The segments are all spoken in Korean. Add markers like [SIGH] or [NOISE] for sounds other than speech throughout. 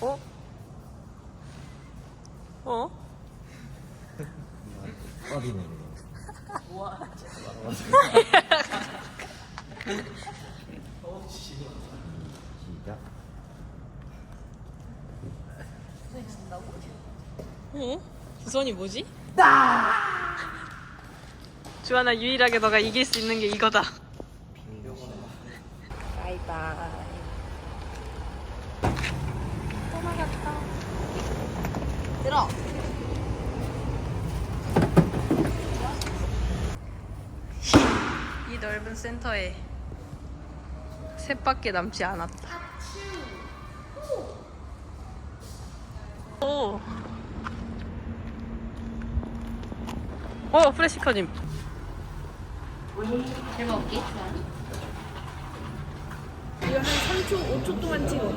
어? 어? 시작. 어? 부선이 뭐지? 주하나 유일하게 너가 이길 수 있는 게 이거다. 바이바이. 또 나갔다. 들어. 이 넓은 센터에 셋밖에 남지 않았다. 오. 어, 프레시커님. 잘 먹을게. 이거 한 3초, 5초 동안 찍어.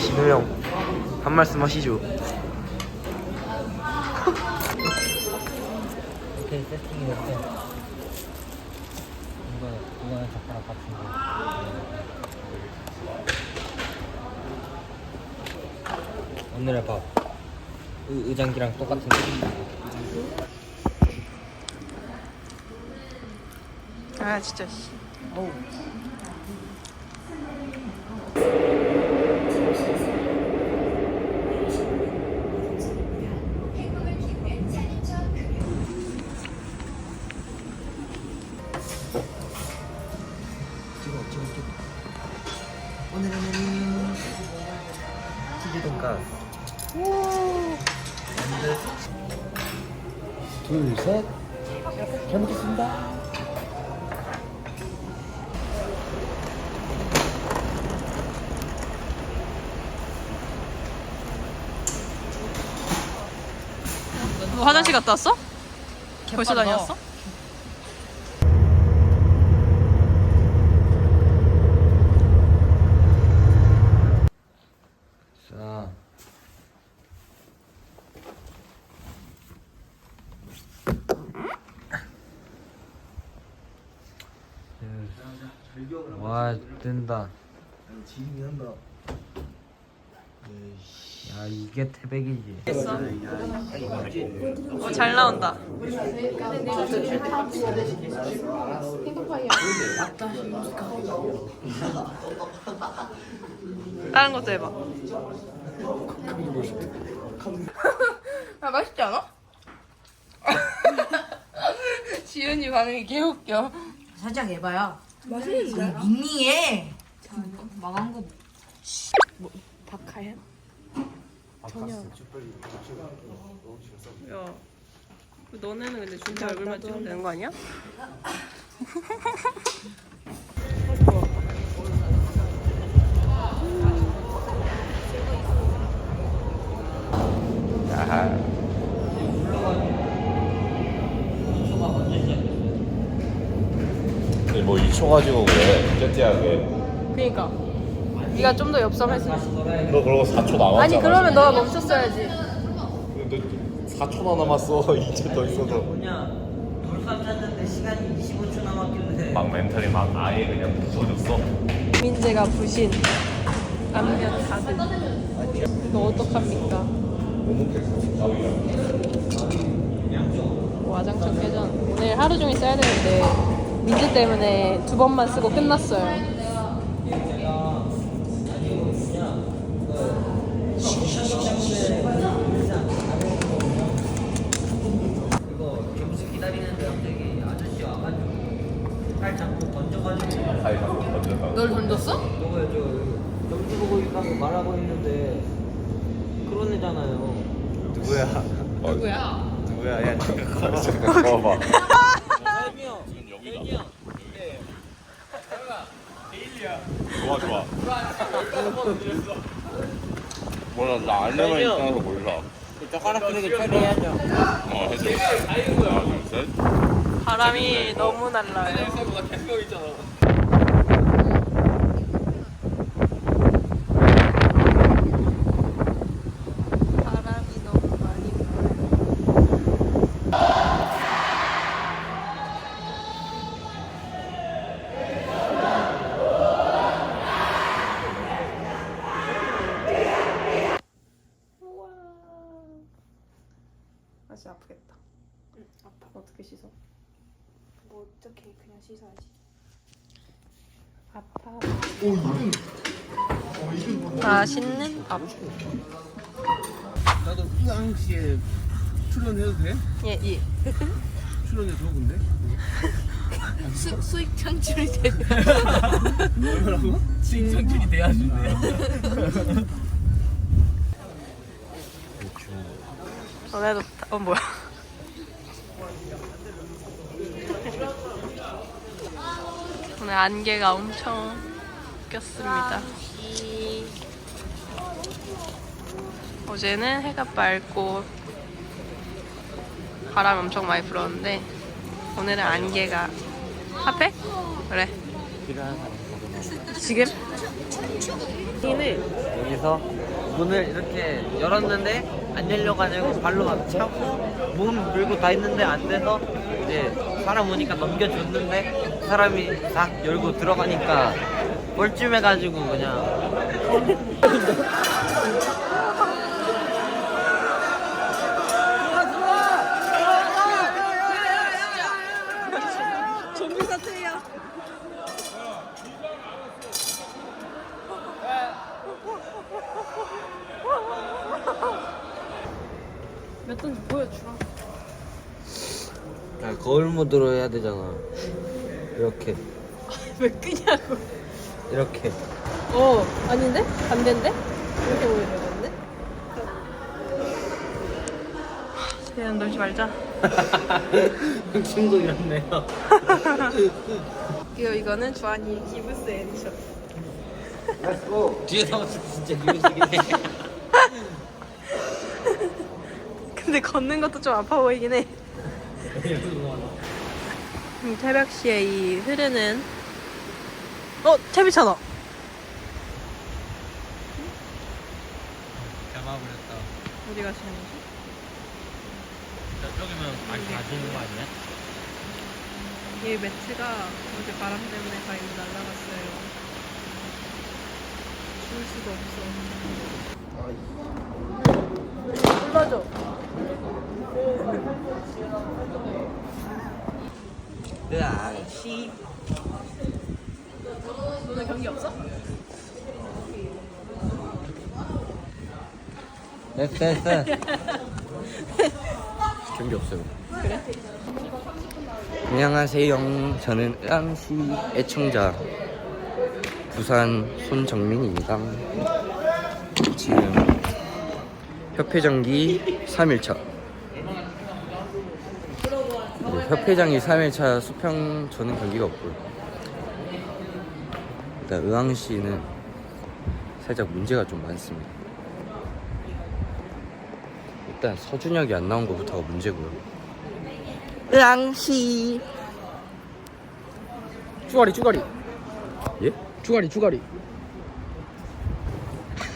신우 형, 한 말씀 하시죠. 오케이, 세팅이 됐어. 이거, 이거는 젓가락 같은데. 오늘의 밥. 의, 의장기랑 똑같은 거. 아, 진짜. 씨. 찍어, 너 화장실 갔다 왔어? 벌써 다녔어? 자. 와 뜬다. 야 이게 태백이지. 어, 잘 나온다. 다른 것도 해봐. [LAUGHS] 아, 맛있지 않아? [LAUGHS] 지은이 반응이 개웃겨. 살짝 해봐요. 맛있는데? 밍밍해. 망한 거. 박하연? 전혀. 야, 그 너네는 근데 진짜 얼굴만 찍으면 되는 거 아니야? 뭐 2초 가지고 그래 째째하게 그니까. 네가 좀 더 엽sam했으면. 너 그러고 4초 남았잖아 아니 그러면 너가 멈췄어야지. 너 4초나 남았어 [LAUGHS] 이제 더 있어도 뭐냐 돌감 찾는데 시간이 25초 남았길래 막 멘탈이 막 아예 그냥 부서졌어 민재가 부신 안면 가득. 이거 어떡합니까? 와장창 회전. 오늘 하루 종일 써야 되는데 민재 때문에 두 번만 쓰고 끝났어요. 그거 점수 기다리는데 갑자기 아저씨 와가지고 팔 잡고 던져가지고 아예 던져서 널 던졌어? 너가 저 점수 보고 있다고 말하고 있는데 그런 애잖아요 누구야? 누구야? 누구야? 야 잠깐 걸어. 잠깐 지금 여기다 네. 좋아 좋아 몰라 나 알레만. 있다는 거 몰라 젓가락 쓰레기 처리해야죠 어 해줘 하나 둘 셋 바람이 너무 날라요. 진짜 아프겠다. 응, 아파. 어떻게 씻어? 뭐 아파. 맛있는 밥. 나도 이강 씨에 출연해도 돼? 예, 예. 출연해줘 근데? [LAUGHS] 수, 수익 창출이 되 뭐라고? 신선길이 돼야 준대 너네도 어 뭐야? 오늘 안개가 엄청 꼈습니다. 어제는 해가 밝고 바람 엄청 많이 불었는데 오늘은 안개가 앞에? 그래. 지금? 이네 여기서 문을 이렇게 열었는데 안 열려가지고 발로 막 차고 문 밀고 다 했는데 안 돼서 이제 사람 오니까 넘겨줬는데 사람이 딱 열고 들어가니까 뻘쭘해가지고 그냥. 야, 거울 모드로 해야 되잖아 이렇게 왜 끄냐고. 이렇게 어 아닌데? 반대인데? 이렇게 보여주는데? 그냥 놀지 말자. [LAUGHS] 이렇네요 이거 이거는 주한이 기브스 에디션. 뒤에서 봤을 때 진짜 이미지긴 해 근데 걷는 것도 좀 아파 보이긴 해. 음, 씨의 이 흐르는 어 채비차다. 잡아버렸다. 어디 가시는 거지? 저쪽이면 많이 가지는 거 아니야? 이 매트가 어제 바람 때문에 가위로 날라갔어요. 줄 수가 없어. 불러줘. 으아씨 오늘 경기 없어? 됐어 [LAUGHS] 됐어 경기 없어요 안녕하세요. 저는 의왕시 애청자 부산 손정민입니다. 지금 협회장기 3일차. 네, 협회장기 3일차 수평 저는 경기가 없고요. 일단 의왕시는 살짝 문제가 좀 많습니다. 일단 서준혁이 안 나온 것부터가 문제고요. 의왕시 쭈가리 쭈가리 예? 쭈가리 쭈가리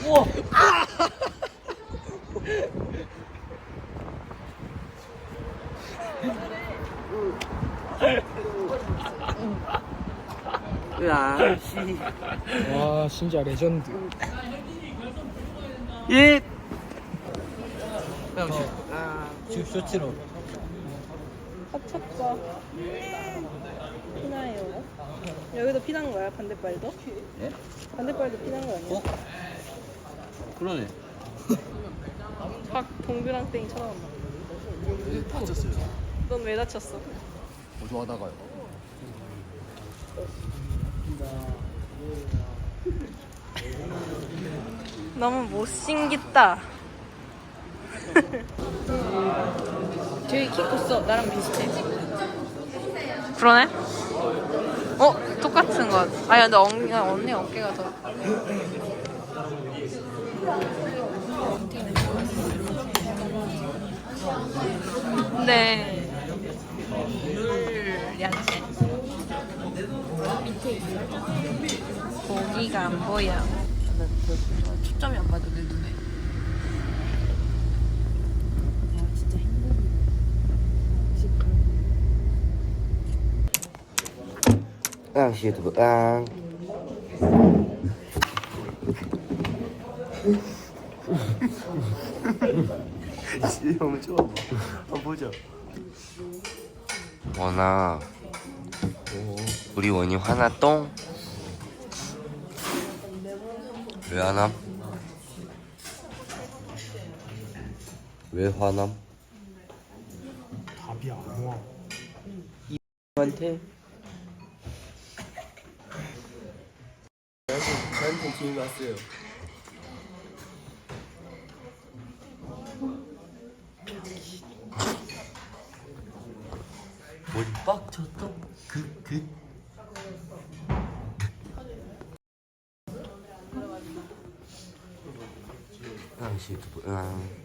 으아 씨 와 진짜 레전드 예. 지금 쇼츠로 합쳤다. 피나요. 여기도 피난 거야 반대발도? 예? 반대발도 피난 거 아니야? 그러네. 박 동그랑땡이 쳐다본다. 다쳤어요 넌 왜 다쳤어? 보조하다가요 [LAUGHS] 너무 못생겼다. 되게 키 컸어. 나랑 비슷해. 그러네? 어? 똑같은 것. 아니, 근데 언니, 언니 어깨가 더. 네. 물 양식. 밑에 있어. 고기가 안 보여. 초점이 안 맞아 내 눈에. 의왕시 유튜브 의왕. 한번 찍어봐. 한번 보자. 원아 우리 원이 화나똥? 왜 화남? 왜 화남? 답이 안 와. 한테 저한테 질문 왔어요. 머리 빡 쳤어? 그, 그. 응, 씨, 응.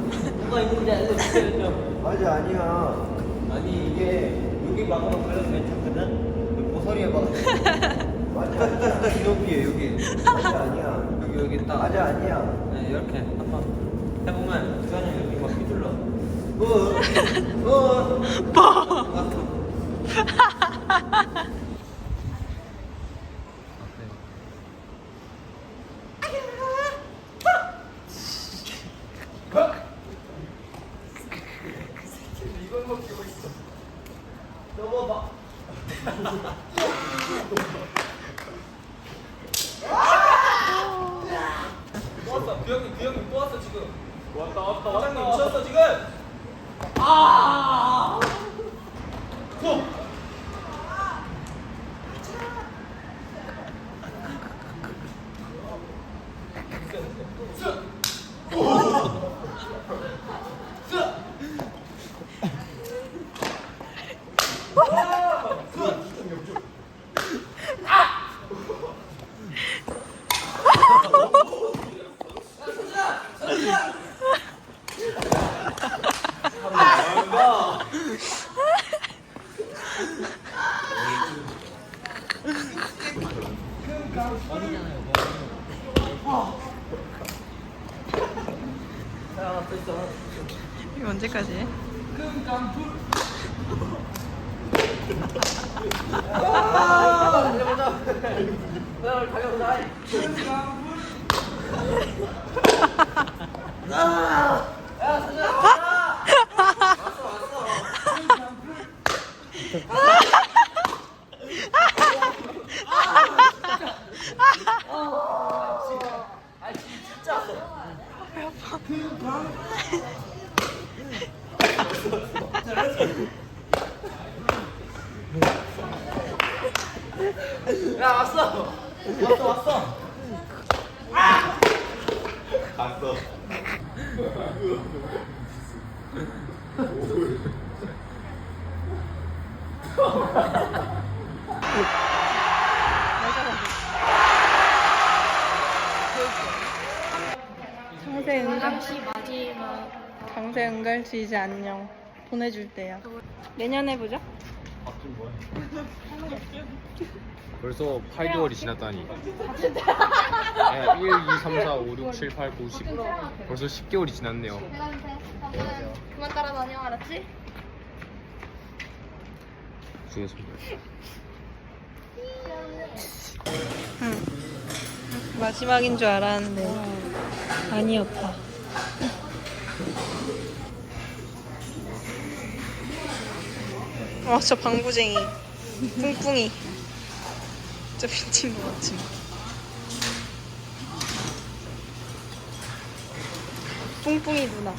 맞아 아니야. 아니 이게 여기 막으면 그래도 괜찮거든 모서리에 막아 [LAUGHS] 맞아 아니야. [LAUGHS] 여기에 여기 맞아 아니야. 여기 여기 딱 맞아 아니야. 네, 이렇게 한번 해보면 주환이 여기 막 휘둘러 어, 어, 뭐? [LAUGHS] 넘어지고 있어. 넘어봐. 또 왔어. 그 형님, 그 형님 또 왔어 지금. 왔다 왔다 화장님 미쳤어 지금. 아. 이거 언제까지 해? [LAUGHS] [LAUGHS] [LAUGHS] 갔어. 강세 은갈치 마지막. 강세 은갈치 이제 안녕 보내줄 때야 내년에 보자 벌써 8개월이 지났다니. 야, 1, 2, 3, 4, 5, 6, 7, 8, 9, 10. 벌써 10개월이 지났네요. 그만 따라다녀 알았지? 수고했습니다. 마지막인 줄 알았는데 아니었다 와 저 방구쟁이. 뿡뿡이. 진짜 미친 것 같지. 뿡뿡이 누나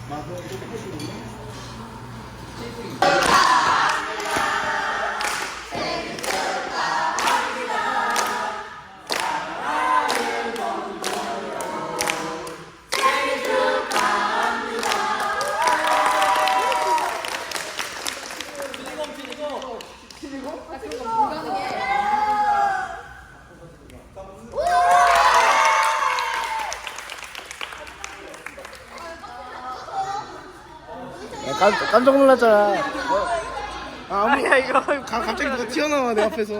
깜, 깜짝 놀랐잖아. 아, 아무, 야, 이거. 가, 갑자기 누가 튀어나와, 내 앞에서.